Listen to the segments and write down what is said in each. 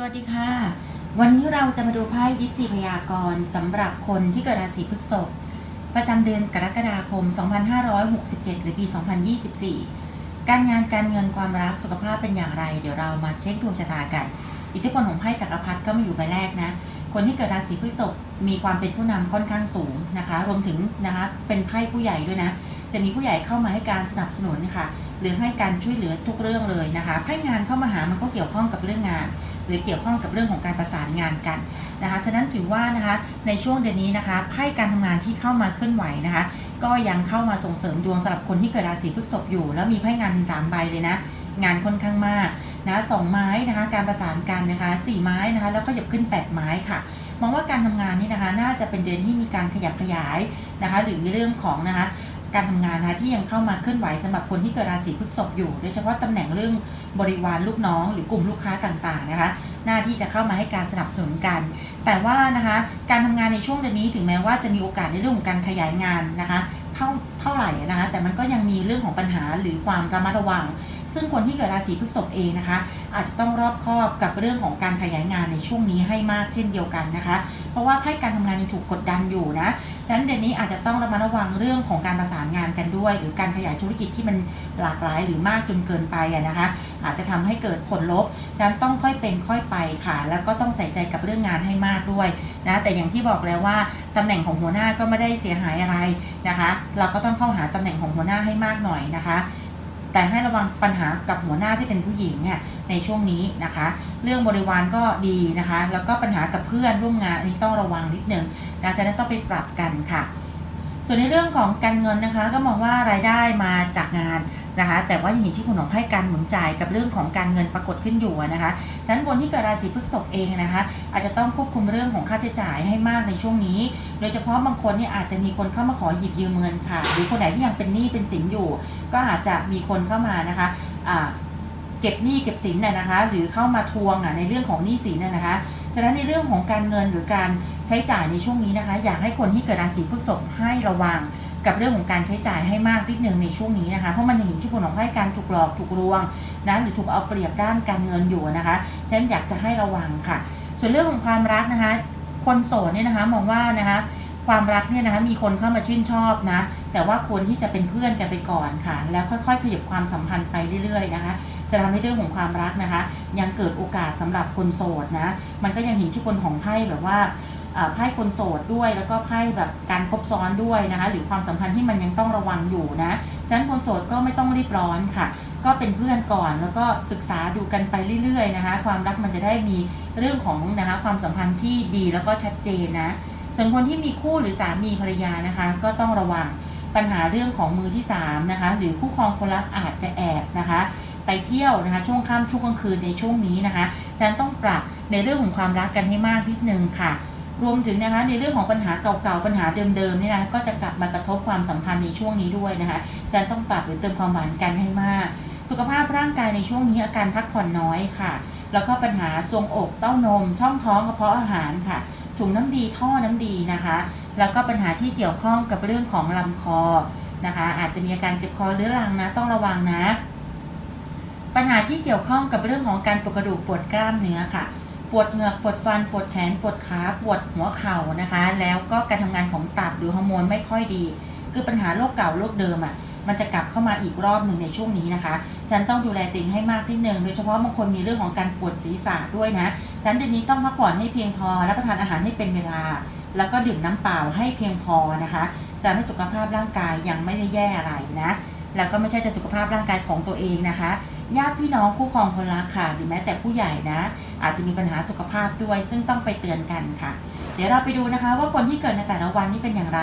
สวัสดีค่ะ วันนี้เราจะมาดูไพ่ยิปซีพยากรณ์สำหรับคนที่เกิดราศีพฤษภประจำเดือนกรกฎาคม 2567 หรือปี 2024 การงานการเงินความรักสุขภาพเป็นอย่างไร เดี๋ยวเรามาเช็คดวงชะตากัน อิทธิพลของไพ่จักรพรรดิก็มาอยู่ใบแรกนะ คนที่เกิดราศีพฤษภมีความเป็นผู้นำค่อนข้างสูงนะคะ รวมถึงนะคะเป็นไพ่ผู้ใหญ่ด้วยนะ จะมีผู้ใหญ่เข้ามาให้การสนับสนุนนะคะหรือให้การช่วยเหลือทุกเรื่องเลยนะคะไพ่งานเข้ามาหามันก็เกี่ยวข้องกับเรื่องงาน หรือเกี่ยวข้องกับเรื่องของการประสานงานกันนะคะฉะนั้นถือว่านะคะในช่วงเดือนนี้นะคะไพ่การทำงานที่เข้ามาเคลื่อนไหวนะคะก็ยังเข้ามาส่งเสริมดวงสำหรับคนที่เกิดราศีพฤษภอยู่ แล้วมีไพ่งานถึง 3 ใบเลยนะ งานค่อนข้างมากนะสองไม้นะคะการประสานกันนะคะสี่ไม้นะคะแล้วก็หยับขึ้น 8 ไม้ค่ะมองว่าการทำงานนี่นะคะน่าจะเป็นเดือนที่มีการขยับขยายนะคะหรือในเรื่องของนะคะ การทำงานนะคะที่ยังเข้ามาเคลื่อนไหวสำหรับคนที่เกิดราศีพฤษภอยู่ โดยเฉพาะตำแหน่งเรื่องบริวารลูกน้อง หรือกลุ่มลูกค้าต่างๆนะคะ หน้าที่จะเข้ามาให้การสนับสนุนกัน แต่ว่านะคะการทำงานในช่วงเดือนนี้ถึงแม้ว่าจะมีโอกาสในเรื่องของการขยายงานนะคะเท่าเท่าไหร่นะคะแต่มันก็ยังมีเรื่องของปัญหาหรือความระมัดระวัง ซึ่งคนที่เกิดราศีพฤษภเองนะคะ อาจจะต้องรอบคอบกับเรื่องของการขยายงานในช่วงนี้ให้มากเช่นเดียวกันนะคะ เพราะว่าไพ่การทำงานยังถูกกดดันอยู่นะ ฉะนั้นเดือนนี้อาจจะต้องระมัดระวังเรื่องของการประสานงานกันด้วย หรือการขยายธุรกิจที่มันหลากหลายหรือมากจนเกินไปนะคะ อาจจะทำให้เกิดผลลบฉะนั้นต้องค่อยเป็นค่อยไปค่ะ แล้วก็ต้องใส่ใจกับเรื่องงานให้มากด้วยนะแต่อย่างที่บอกแล้วว่าตำแหน่งของหัวหน้าก็ไม่ได้เสียหายอะไรนะคะ เราก็ต้องเข้าหาตำแหน่งของหัวหน้าให้มากหน่อยนะคะ แต่ให้ระวังปัญหากับหัวหน้าที่เป็นผู้หญิงเนี่ยในช่วงนี้นะคะ เรื่องบริวารก็ดีนะคะ แล้วก็ปัญหากับเพื่อนร่วมงานอันนี้ต้องระวังนิดนึงอาจากนั้นต้องไปปรับกันค่ะ ส่วนในเรื่องของการเงินนะคะ ก็มองว่ารายได้มาจากงานนะคะ แต่ว่าอยังที่คุณหนอให้การหมุนจ่ายกับเรื่องของการเงินปรากฏขึ้นอยู่นะคะฉะนั้นคนที่เกิดราศีพฤษภเองนะคะ อาจจะต้องควบคุมเรื่องของค่าใช้จ่ายให้มากในช่วงนี้ โดยเฉพาะบางคนเนี่ยอาจจะมีคนเข้ามาขอหยิบยืมเงินค่ะ หรือคนไหนที่ยังเป็นหนี้เป็นสินอยู่ ก็อาจจะมีคนเข้ามานะคะเก็บหนี้เก็บสินน่ะนะคะ หรือเข้ามาทวงในเรื่องของหนี้สินน่ะนะคะฉะนั้นในเรื่องของการเงินหรือการใช้จ่ายในช่วงนี้นะคะ อยากให้คนที่เกิดราศีพฤษภให้ระวัง กับเรื่องของการใช้จ่ายให้มากนิดนึงในช่วงนี้นะคะ เพราะมันยังเห็นที่ผลของให้การถูกหลอกถูกลวงนะหรือถูกเอาเปรียบด้านการเงินอยู่นะคะฉะนั้นอยากจะให้ระวังค่ะ ส่วนเรื่องของความรักนะคะ คนโสดเนี่ยนะคะมองว่านะคะความรักเนี่ยนะคะมีคนเข้ามาชื่นชอบนะ แต่ว่าควรที่จะเป็นเพื่อนกันไปก่อนค่ะ แล้วค่อยๆ ขยับความสัมพันธ์ไปเรื่อยๆนะคะ จะทำให้เรื่องของความรักนะคะ ยังเกิดโอกาสสำหรับคนโสดนะ มันก็ยังเห็นชื่อคนของไพ่แบบว่า ไพ่คนโสดด้วย แล้วก็ไพ่แบบการคบซ้อนด้วยนะคะ หรือความสัมพันธ์ที่มันยังต้องระวังอยู่นะฉะนั้นคนโสดก็ไม่ต้องรีบร้อนค่ะ ก็เป็นเพื่อนก่อนแล้วก็ศึกษาดูกันไปเรื่อยๆนะคะ ความรักมันจะได้มีเรื่องของนะคะความสัมพันธ์ที่ดีแล้วก็ชัดเจนนะส่วนคนที่มีคู่หรือสามีภรรยานะคะ ก็ต้องระวังปัญหาเรื่องของมือที่3นะคะหรือคู่ครองคนรักอาจจะแอบนะคะ ไปเที่ยวนะคะช่วงค่ำช่วงกลางคืนในช่วงนี้นะคะฉะนั้นต้องปรับในเรื่องของความรักกันให้มากนิดนึงค่ะ รวมถึงนะคะในเรื่องของปัญหาเก่าๆปัญหาเดิมๆนี่นะก็จะกลับมากระทบความสัมพันธ์ในช่วงนี้ด้วยนะคะฉะนั้นต้องปรับหรือเติมความหวานกันให้มาก สุขภาพร่างกายในช่วงนี้อาการพักผ่อนน้อยค่ะ แล้วก็ปัญหาทรงอกเต้านม ช่องท้องกระเพาะอาหารค่ะถุงน้ำดีท่อน้ำดีนะคะ แล้วก็ปัญหาที่เกี่ยวข้องกับเรื่องของลำคอนะคะ อาจจะมีอาการเจ็บคอเรื้อรังนะต้องระวังนะ ปัญหาที่เกี่ยวข้องกับเรื่องของการปวดกระดูกปวดกล้ามเนื้อค่ะ ปวดเหงือกปวดฟันปวดแขนปวดขาปวดหัวเข่านะคะ แล้วก็การทำงานของตับหรือฮอร์โมนไม่ค่อยดี คือปัญหาโรคเก่าโรคเดิมอะมันจะกลับเข้ามาอีกรอบหนึ่งในช่วงนี้นะคะ ฉันต้องดูแลตัวเองให้มากนิดนึง โดยเฉพาะบางคนมีเรื่องของการปวดศีรษะด้วยนะ ฉันเดือนนี้ต้องพักผ่อนให้เพียงพอ รับประทานอาหารให้เป็นเวลา แล้วก็ดื่มน้ำเปล่าให้เพียงพอนะคะจะทำให้สุขภาพร่างกายยังไม่ได้แย่อะไรนะ แล้วก็ไม่ใช่จะสุขภาพร่างกายของตัวเองนะคะ ญาติพี่น้องคู่ครองคนรักค่ะ หรือแม้แต่ผู้ใหญ่นะ อาจจะมีปัญหาสุขภาพด้วย ซึ่งต้องไปเตือนกันค่ะ เดี๋ยวเราไปดูนะคะ ว่าคนที่เกิดในแต่ละวันนี้เป็นอย่างไร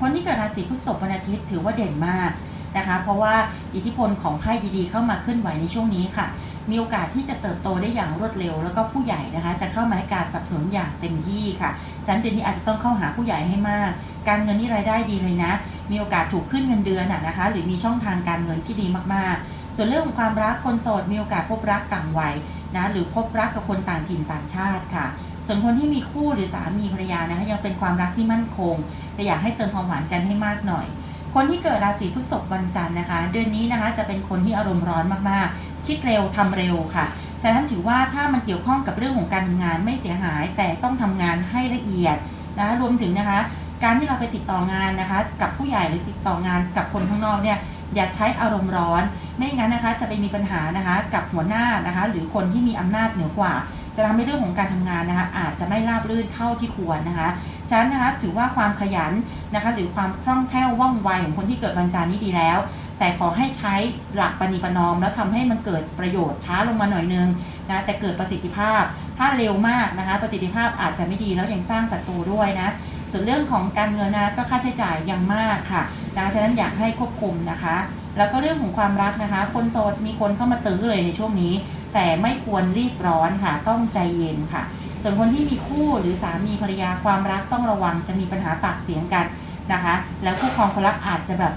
คนที่เกิดราศีพฤษภวันอาทิตย์ถือว่าเด่นมากนะคะ เพราะว่าอิทธิพลของไพ่ดีๆ เข้ามาเคลื่อนไหวในช่วงนี้ค่ะ มีโอกาสที่จะเติบโตได้อย่างรวดเร็ว แล้วก็ผู้ใหญ่นะคะ จะเข้ามาให้การสนับสนุนอย่างเต็มที่ค่ะฉะนันเดือนนี้อาจจะต้องเข้าหาผู้ใหญ่ให้มาก การเงินนี่รายได้ดีเลยนะ มีโอกาสถูกขึ้นเงินเดือนนะคะ หรือมีช่องทางการเงินที่ดีมากๆ ส่วนเรื่องของความรักคนโสดมีโอกาสพบรักต่างวัยนะหรือพบรักกับคนต่างถิ่นต่างชาติค่ะ ส่วนคนที่มีคู่หรือสามีภรรยานะคะยังเป็นความรักที่มั่นคง แต่อยากให้เติมความหวานกันให้มากหน่อย คนที่เกิดราศีพฤษภวันจันทร์นะคะ เดือนนี้นะคะจะเป็นคนที่อารมณ์ร้อนมากๆ คิดเร็วทำเร็วค่ะฉะนั้นถือว่าถ้ามันเกี่ยวข้องกับเรื่องของการทำงานไม่เสียหาย แต่ต้องทำงานให้ละเอียดนะรวมถึงนะคะ การที่เราไปติดต่องานนะคะ กับผู้ใหญ่หรือติดต่องานกับคนข้างนอกเนี่ย อย่าใช้อารมณ์ร้อน ไม่งั้นนะคะจะไปมีปัญหานะคะกับหัวหน้านะคะหรือคนที่มีอำนาจเหนือกว่า จะทำให้เรื่องของการทำงานนะคะอาจจะไม่ราบรื่นเท่าที่ควรนะคะฉะนั้นนะคะถือว่าความขยันนะคะหรือความคล่องแคล่วว่องไวของคนที่เกิดวันจันทร์นี่ดีแล้วแต่ขอให้ใช้หลักปณิปนอม แล้วทำให้มันเกิดประโยชน์ช้าลงมาหน่อยนึงนะแต่เกิดประสิทธิภาพ ถ้าเร็วมากนะคะ ประสิทธิภาพอาจจะไม่ดีแล้วยังสร้างศัตรูด้วยนะ ส่วนเรื่องของการเงินนะก็ค่าใช้จ่ายยังมากค่ะนะฉะนั้นอยากให้ควบคุมนะคะ แล้วก็เรื่องของความรักนะคะ คนโสดมีคนเข้ามาตื้อเลยในช่วงนี้ แต่ไม่ควรรีบร้อนค่ะ ต้องใจเย็นค่ะ ส่วนคนที่มีคู่หรือสามีภรรยาความรักต้องระวังจะมีปัญหาปากเสียงกันนะคะ แล้วคู่ครองคนรักอาจจะแบบ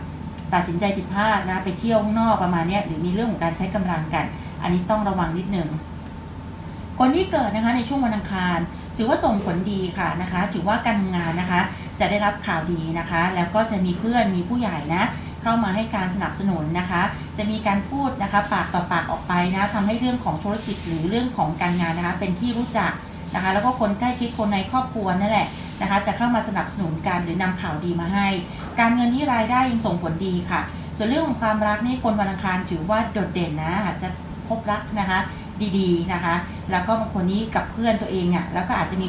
ตัดสินใจผิดพลาดนะไปเที่ยวข้างนอกประมาณนี้หรือมีเรื่องของการใช้กำลังกัน อันนี้ต้องระวังนิดหนึ่งคนที่เกิดนะคะในช่วงวันอังคาร ถือว่าส่งผลดีค่ะนะคะ ถือว่าการทำงานนะคะ จะได้รับข่าวดีนะคะ แล้วก็จะมีเพื่อนมีผู้ใหญ่นะ เข้ามาให้การสนับสนุนนะคะ จะมีการพูดนะคะ ปากต่อปากออกไปนะทำให้เรื่องของธุรกิจหรือเรื่องของการงานนะคะ เป็นที่รู้จักนะคะ แล้วก็คนใกล้ชิดคนในครอบครัวนั่นแหละนะคะ จะเข้ามาสนับสนุนกันหรือนำข่าวดีมาให้ การเงินนี่รายได้ยังส่งผลดีค่ะ ส่วนเรื่องของความรักนี่คนวันอังคารถือว่าโดดเด่นนะอาจจะพบรักนะคะ ดีๆนะคะ แล้วก็บางคนนี้กับเพื่อนตัวเองอะแล้วก็อาจจะมี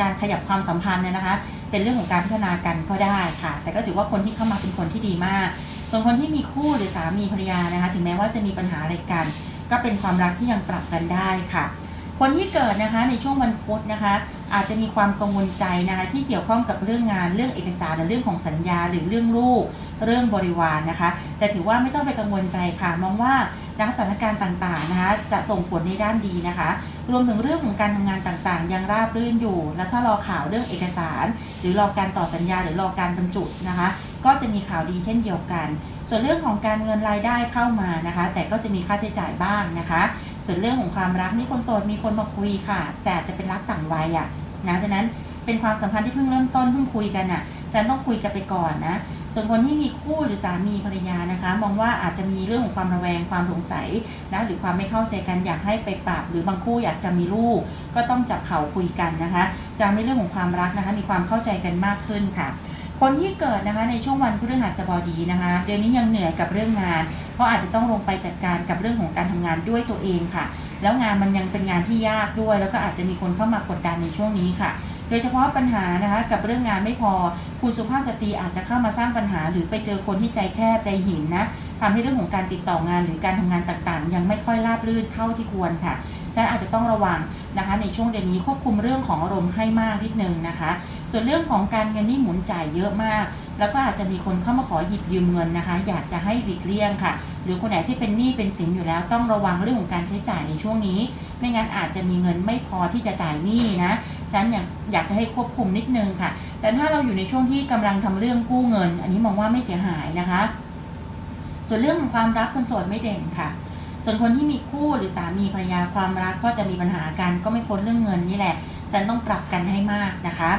การขยับความสัมพันธ์เนี่ยนะคะ เป็นเรื่องของการพัฒนากันก็ได้ค่ะ แต่ก็ถือว่าคนที่เข้ามาเป็นคนที่ดีมาก ส่วนคนที่มีคู่หรือสามีภรรยานะคะ ถึงแม้ว่าจะมีปัญหาอะไรกัน ก็เป็นความรักที่ยังปรับกันได้ค่ะ คนที่เกิดนะคะในช่วงวันพุธนะคะ อาจจะมีความกังวลใจนะคะที่เกี่ยวข้องกับเรื่องงานเรื่องเอกสารหรือเรื่องของสัญญา หรือเรื่องลูกเรื่องบริวารนะคะ แต่ถือว่าไม่ต้องไปกังวลใจค่ะมองว่า นะคะสถานการณ์ต่างๆนะคะจะส่งผลในด้านดีนะคะ รวมถึงเรื่องของการทำงานต่างๆ ยังราบรื่นอยู่ แล้วถ้ารอข่าวเรื่องเอกสาร หรือรอการต่อสัญญาหรือรอการบรรจุนะคะ ก็จะมีข่าวดีเช่นเดียวกัน ส่วนเรื่องของการเงินรายได้เข้ามานะคะ แต่ก็จะมีค่าใช้จ่ายบ้างนะคะ ส่วนเรื่องของความรักนี่คนโสดมีคนมาคุยค่ะ แต่จะเป็นรักต่างวัยอะ่ะนะฉะนั้นเป็นความสัมพันธ์ที่เพิ่งเริ่มต้นเพิ่งคุยกันอะฉันต้องคุยกันไปก่อนนะ ส่วนคนที่มีคู่หรือสามีภรรยานะคะ มองว่าอาจจะมีเรื่องของความระแวงความสงสัยนะหรือความไม่เข้าใจกันอยากให้ไปปรับ หรือบางคู่อยากจะมีลูก ก็ต้องจับเข่าคุยกันนะคะจะไม่เรื่องของความรักนะคะ มีความเข้าใจกันมากขึ้นค่ะ คนที่เกิดนะคะในช่วงวันพฤหัสบดีนะคะเดือนนี้ยังเหนื่อยกับเรื่องงาน เพราะอาจจะต้องลงไปจัดการกับเรื่องของการทำงานด้วยตัวเองค่ะ แล้วงานมันยังเป็นงานที่ยากด้วย แล้วก็อาจจะมีคนเข้ามากดดันในช่วงนี้ค่ะ โดยเฉพาะปัญหานะคะกับเรื่องงานไม่พอ คุณสุภาพสตรีอาจจะเข้ามาสร้างปัญหา หรือไปเจอคนที่ใจแคบใจหินนะทำให้เรื่องของการติดต่องานหรือการทำงานต่างๆ ยังไม่ค่อยราบรื่นเท่าที่ควรค่ะฉะนั้นอาจจะต้องระวังนะคะในช่วงเดือนนี้ควบคุมเรื่องของอารมณ์ให้มากนิดนึงนะคะ ส่วนเรื่องของการเงินนี่หมุนจ่ายเยอะมาก แล้วก็อาจจะมีคนเข้ามาขอหยิบยืมเงินนะคะ อยากจะให้หลีกเลี่ยงค่ะ หรือคนไหนที่เป็นหนี้เป็นสินอยู่แล้ว ต้องระวังเรื่องของการใช้จ่ายในช่วงนี้ ไม่งั้นอาจจะมีเงินไม่พอที่จะจ่ายหนี้นะ ฉันอยากอยากจะให้ควบคุมนิดนึงค่ะ แต่ถ้าเราอยู่ในช่วงที่กำลังทำเรื่องกู้เงิน อันนี้มองว่าไม่เสียหายนะคะ ส่วนเรื่องของความรักคนโสดไม่เด่นค่ะ ส่วนคนที่มีคู่หรือสามีภรรยาความรักก็จะมีปัญหากันก็ไม่พ้นเรื่องเงินนี่แหละ ฉันต้องปรับกันให้มากนะคะ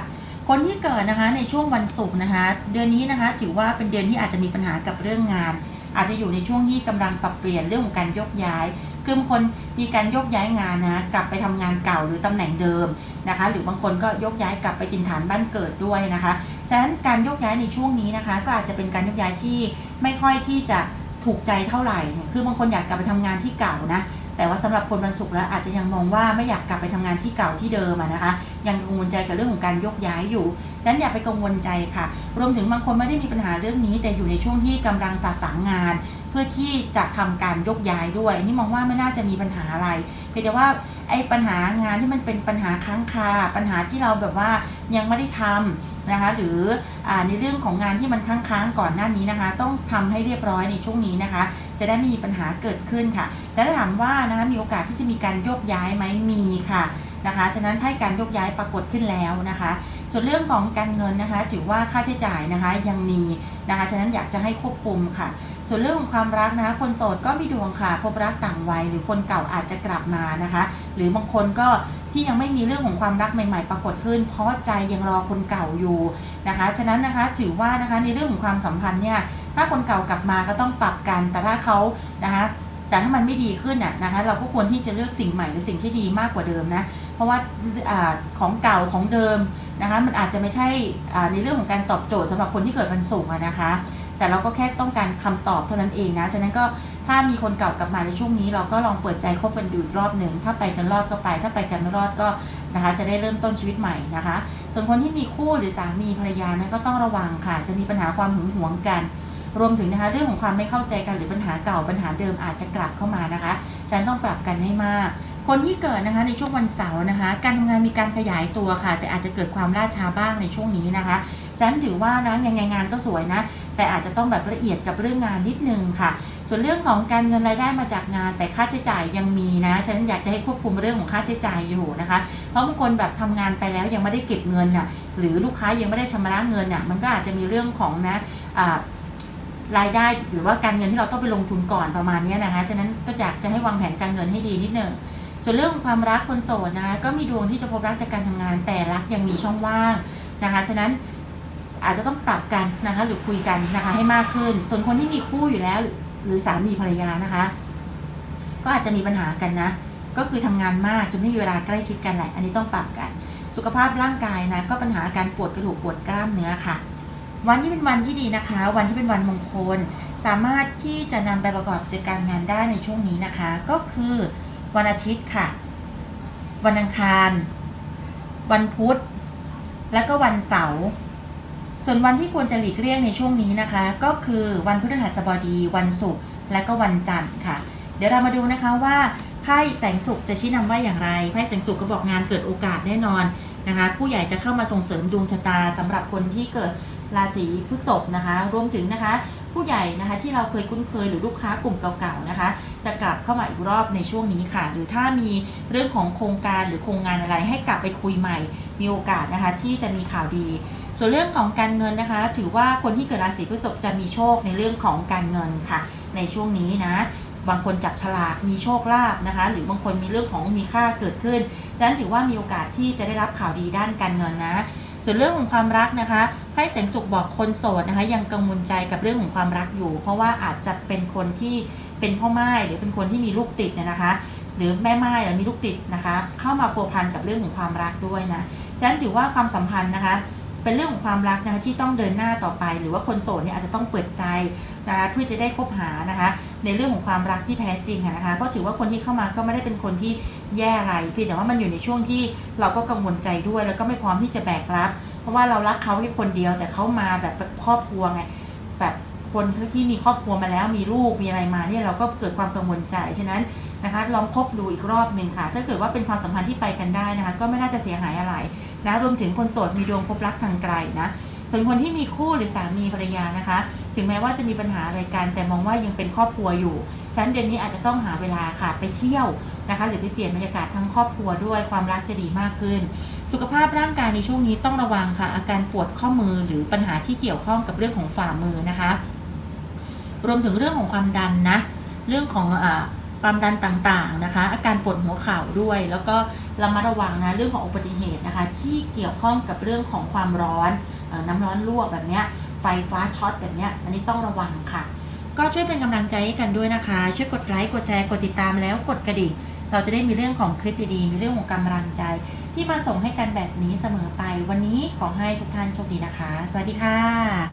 คนที่เกิดนะคะในช่วงวันศุกร์นะคะ เดือนนี้นะคะถือว่าเป็นเดือนที่อาจจะมีปัญหากับเรื่องงาน อาจจะอยู่ในช่วงที่กำลังปรับเปลี่ยนเรื่องของการยกย้าย คือบางคนมีการยกย้ายงานนะกลับไปทำงานเก่าหรือตำแหน่งเดิมนะคะ หรือบางคนก็ยกย้ายกลับไปถิ่นฐานบ้านเกิดด้วยนะคะฉะนั้นการยกย้ายในช่วงนี้นะคะ ก็อาจจะเป็นการยกย้ายที่ไม่ค่อยที่จะถูกใจเท่าไหร่ คือบางคนอยากกลับไปทำงานที่เก่านะ แต่ว่าสำหรับคนวันศุกร์แล้วอาจจะยังมองว่าไม่อยากกลับไปทำงานที่เก่าที่เดิมนะคะ ยังกังวลใจกับเรื่องของการยกย้ายอยู่ฉะนั้นอย่าไปกังวลใจค่ะ รวมถึงบางคนไม่ได้มีปัญหาเรื่องนี้ แต่อยู่ในช่วงที่กำลังสะสางงาน เพื่อที่จะทำการยกย้ายด้วย นี่มองว่าไม่น่าจะมีปัญหาอะไรเพียงแต่ว่าไอ้ปัญหางานที่มันเป็นปัญหาค้างคา ปัญหาที่เราแบบว่ายังไม่ได้ทำนะคะหรืออในเรื่องของงานที่มันค้างๆก่อนหน้านี้นะคะ ต้องทำให้เรียบร้อยในช่วงนี้นะคะ จะได้ไม่มีปัญหาเกิดขึ้นค่ะ แต่ถ้าถามว่านะคะมีโอกาสที่จะมีการโยกย้ายไหมมีค่ะนะคะฉะนั้นให้การโยกย้ายปรากฏขึ้นแล้วนะคะ ส่วนเรื่องของการเงินนะคะถือว่าค่าใช้จ่ายนะคะยังมีนะคะฉะนั้นอยากจะให้ควบคุมค่ะ ส่วนเรื่องของความรักนะคะคนโสดก็มีดวงค่ะ พบรักต่างวัยหรือคนเก่าอาจจะกลับมานะคะ หรือบางคนก็ที่ยังไม่มีเรื่องของความรักใหม่ ๆ ปรากฏขึ้น เพราะใจยังรอคนเก่าอยู่นะคะ ฉะนั้นนะคะถือว่านะคะในเรื่องของความสัมพันธ์เนี่ย ถ้าคนเก่ากลับมาก็ต้องปรับกัน แต่ถ้าเขานะคะแต่ถ้ามันไม่ดีขึ้นน่ะนะคะ เราก็ควรที่จะเลือกสิ่งใหม่หรือสิ่งที่ดีมากกว่าเดิมนะเพราะว่าอาของเก่าของเดิมนะคะ มันอาจจะไม่ใช่ในเรื่องของการตอบโจทย์สำหรับคนที่เกิดวันศุกร์นะคะ แต่เราก็แค่ต้องการคำตอบเท่านั้นเองนะฉะนั้นก็ถ้ามีคนเก่ากลับมาในช่วงนี้ เราก็ลองเปิดใจคบกันดูอีกรอบหนึ่งถ้าไปกันรอดก็ไป ถ้าไปกันไม่รอดก็นะคะจะได้เริ่มต้นชีวิตใหม่นะคะ ส่วนคนที่มีคู่หรือสามีภรรยานะก็ต้องระวังค่ะ จะมีปัญหาความหึงหวงกัน รวมถึงนะคะเรื่องของความไม่เข้าใจกันหรือปัญหาเก่าปัญหาเดิมอาจจะกลับเข้ามานะคะฉะนันต้องปรับกันให้มากคนที่เกิดนะคะในช่วงวันเสาร์นะคะ การทำงานมีการขยายตัวค่ะ แต่อาจจะเกิดความล่าช้าบ้างในช่วงนี้นะคะฉะนันถือว่านะยังไงงานก็สวยนะ แต่อาจจะต้องแบบละเอียดกับเรื่องงานนิดนึงค่ะ ส่วนเรื่องของการเงินรายได้มาจากงาน แต่ค่าใช้จ่ายยังมีนะฉะนันอยากจะให้ควบคุมเรื่องของค่าใช้จ่ายอยู่นะคะ เพราะบางคนแบบทำงานไปแล้วยังไม่ได้เก็บเงินน่ะหรือลูกค้ายังไม่ได้ชำระเงินน่ะมันก็อาจจะมีเรื่องของนะอ่า รายได้หรือว่าการเงินที่เราต้องไปลงทุนก่อนประมาณนี้นะคะฉะนั้นก็อยากจะให้วางแผนการเงินให้ดีนิดหนึ่งส่วนเรื่องความรักคนโสดนะคะก็มีดวงที่จะพบรักจากการทำงาน แต่รักยังมีช่องว่างนะคะฉะนั้นอาจจะต้องปรับกันนะคะหรือคุยกันนะคะให้มากขึ้น ส่วนคนที่มีคู่อยู่แล้วหรือสามีภรรยานะคะ ก็อาจจะมีปัญหากันนะ ก็คือทำงานมากจนไม่มีเวลาใกล้ชิดกันแหละ อันนี้ต้องปรับกัน สุขภาพร่างกายนะก็ปัญหาการปวดกระดูกปวดกล้ามเนื้อค่ะ วันที่เป็นวันที่ดีนะคะ วันที่เป็นวันมงคล สามารถที่จะนำไปประกอบกิจการงานได้ในช่วงนี้นะคะ ก็คือวันอาทิตย์ค่ะ วันอังคาร วันพุธ และก็วันเสาร์ส่วนวันที่ควรจะหลีกเลี่ยงในช่วงนี้นะคะ ก็คือวันพฤหัสบดี วันศุกร์และก็วันจันทร์ค่ะ เดี๋ยวเรามาดูนะคะว่าไพ่แสงสุขจะชี้นำว่าอย่างไรไพ่แสงสุขก็บอกงานเกิดโอกาสแน่นอนนะคะ ผู้ใหญ่จะเข้ามาส่งเสริมดวงชะตาสำหรับคนที่เกิด ราศีพฤษภนะคะ รวมถึงนะคะ ผู้ใหญ่นะคะที่เราเคยคุ้นเคยหรือลูกค้ากลุ่มเก่าๆนะคะ จะกลับเข้ามาอีกรอบในช่วงนี้ค่ะ หรือถ้ามีเรื่องของโครงการหรือโครงงานอะไรให้กลับไปคุยใหม่ มีโอกาสนะคะที่จะมีข่าวดีส่วนเรื่องของการเงินนะคะ ถือว่าคนที่เกิดราศีพฤษภจะมีโชคในเรื่องของการเงินค่ะ ในช่วงนี้นะ บางคนจับฉลากมีโชคลาภนะคะ หรือบางคนมีเรื่องของมีค่าเกิดขึ้นฉะนั้นถือว่ามีโอกาสที่จะได้รับข่าวดีด้านการเงินนะ ส่วนเรื่องของความรักนะคะให้แสงสุขบอกคนโสดนะคะยังกังวลใจกับเรื่องของความรักอยู่ เพราะว่าอาจจะเป็นคนที่เป็นพ่อไม้หรือเป็นคนที่มีลูกติดเนี่ยนะคะ หรือแม่ไม้หรือมีลูกติดนะคะ เข้ามาพัวพันกับเรื่องของความรักด้วยนะฉะนั้นถือว่าความสัมพันธ์นะคะเป็นเรื่องของความรักนะคะที่ต้องเดินหน้าต่อไป หรือว่าคนโสดเนี่ยอาจจะต้องเปิดใจนะคะเพื่อจะได้คบหานะคะ ในเรื่องของความรักที่แท้จริงอะนะคะก็ถือว่าคนที่เข้ามาก็ไม่ได้เป็นคนที่แย่อะไรเพียงแต่ว่ามันอยู่ในช่วงที่เราก็กังวลใจด้วย แล้วก็ไม่พร้อมที่จะแบกรับ เพราะว่าเรารักเขาแค่คนเดียว แต่เขามาแบบครอบครัวไงแบบคนที่มีครอบครัวมาแล้วมีลูกมีอะไรมาเนี่ยเราก็เกิดความกังวลใจฉะนั้นนะคะลองคบดูอีกรอบหนึ่งค่ะ ถ้าเกิดว่าเป็นความสัมพันธ์ที่ไปกันได้นะคะ ก็ไม่น่าจะเสียหายอะไรนะรวมถึงคนโสดมีดวงพบรักทางไกลนะส่วนคนที่มีคู่หรือสามีภรรยานะคะ ถึงแม้ว่าจะมีปัญหาอะไรกัน แต่มองว่ายังเป็นครอบครัวอยู่ฉันเดือนนี้อาจจะต้องหาเวลาค่ะไปเที่ยวนะคะหรือไปเปลี่ยนบรรยากาศทั้งครอบครัวด้วยความรักจะดีมากขึ้น สุขภาพร่างกายในช่วงนี้ต้องระวังค่ะ อาการปวดข้อมือหรือปัญหาที่เกี่ยวข้องกับเรื่องของฝ่ามือนะคะ รวมถึงเรื่องของความดันนะ เรื่องของอความดันต่างๆนะคะ อาการปวดหัวเข่าด้วย แล้วก็ระมัดระวังนะเรื่องของอุบัติเหตุนะคะ ที่เกี่ยวข้องกับเรื่องของความร้อนอน้ำร้อนลวกแบบเนี้ย ไฟฟ้าช็อตแบบนี้อันนี้ต้องระวังค่ะ ก็ช่วยเป็นกำลังใจให้กันด้วยนะคะ ช่วยกดไลค์กดแชร์กดติดตามแล้วกดกระดิ่งเราจะได้มีเรื่องของคลิปดีๆมีเรื่องของกำลังใจ ที่มาส่งให้กันแบบนี้เสมอไป วันนี้ขอให้ทุกท่านโชคดีนะคะ สวัสดีค่ะ